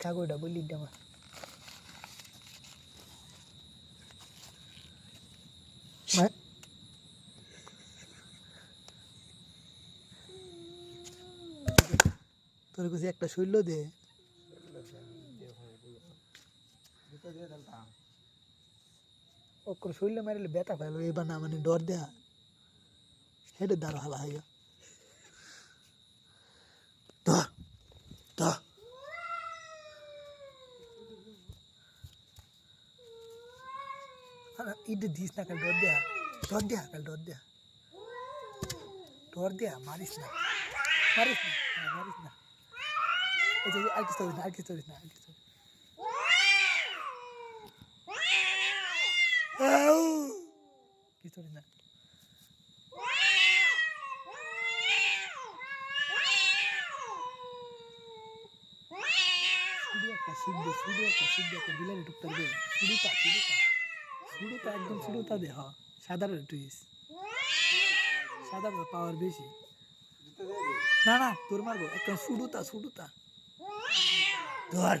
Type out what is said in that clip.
কাগজটা আমার মা- তোর কাছে একটা শৈল্য দে ওকর শৈল্য মারিলে ব্যথা পাইলো এবার না মানে ডর দেয়া হেডে দাঁড়ো হালা হয়ে ধর ইডে দিস না কাল ডর দেয়া ডর দেয়া কাল ডর দেয়া ডর দেয়া মারিস না মারিস না মারিস না আর কিছু না আর কিছু না আর কিছু! কিছু না শুধু একটা সিদ্ধ শুধু একটা সিদ্ধ একটা বিলানি টুকটাক দে শুরুটা শুরুটা শুরুটা একদম শুরুটা দে হ সাদার টুইস সাদার পাওয়ার বেশি। না না, তোর মারবো। একটা শুরুটা শুরুটা ধর।